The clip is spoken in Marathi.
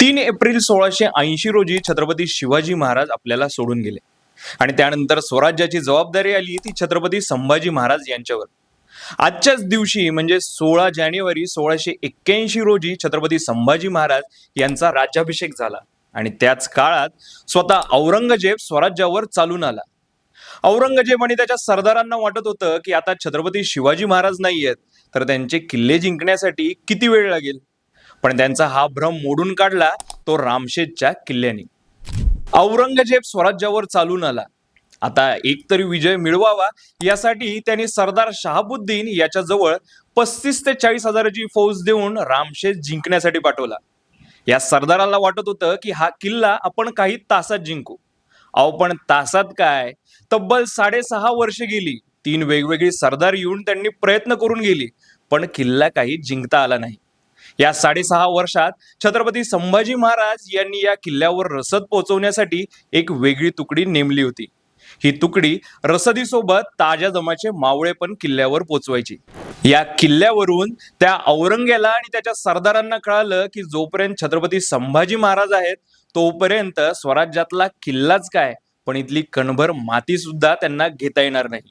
तीन एप्रिल सोळाशे ऐंशी रोजी छत्रपती शिवाजी महाराज आपल्याला सोडून गेले. आणि त्यानंतर स्वराज्याची जबाबदारी आली ती छत्रपती संभाजी महाराज यांच्यावर. आजच्याच दिवशी म्हणजे सोळा जानेवारी सोळाशे एक्क्याऐंशी रोजी छत्रपती संभाजी महाराज यांचा राज्याभिषेक झाला. आणि त्याच काळात स्वतः औरंगजेब स्वराज्यावर चालून आला. औरंगजेब आणि त्याच्या सरदारांना वाटत होतं की आता छत्रपती शिवाजी महाराज नाही आहेत तर त्यांचे किल्ले जिंकण्यासाठी किती वेळ लागेल? पण त्यांचा हा भ्रम मोडून काढला तो रामशेजच्या किल्ल्याने. औरंगजेब स्वराज्यावर चालून आला. आता एकतरी विजय मिळवावा यासाठी त्यांनी सरदार शहाबुद्दीन याच्याजवळ पस्तीस ते चाळीस हजाराची फौज देऊन रामशेज जिंकण्यासाठी पाठवला. या सरदाराला वाटत होतं की हा किल्ला आपण काही तासात जिंकू. अहो पण तासात काय? तब्बल साडेसहा वर्ष गेली. तीन वेगवेगळी सरदार येऊन त्यांनी प्रयत्न करून गेली पण किल्ला काही जिंकता आला नाही. या साडेसहा वर्षात छत्रपती संभाजी महाराज यांनी या किल्ल्यावर रसद पोहोचवण्यासाठी एक वेगळी तुकडी नेमली होती. ही तुकडी रसदीसोबत ताज्या जमाचे मावळे पण किल्ल्यावर पोचवायची. या किल्ल्यावरून त्या औरंग्याला आणि त्याच्या सरदारांना कळालं की जोपर्यंत छत्रपती संभाजी महाराज आहेत तोपर्यंत स्वराज्यातला किल्लाच काय? पण इथली कणभर माती सुद्धा त्यांना घेता येणार नाही.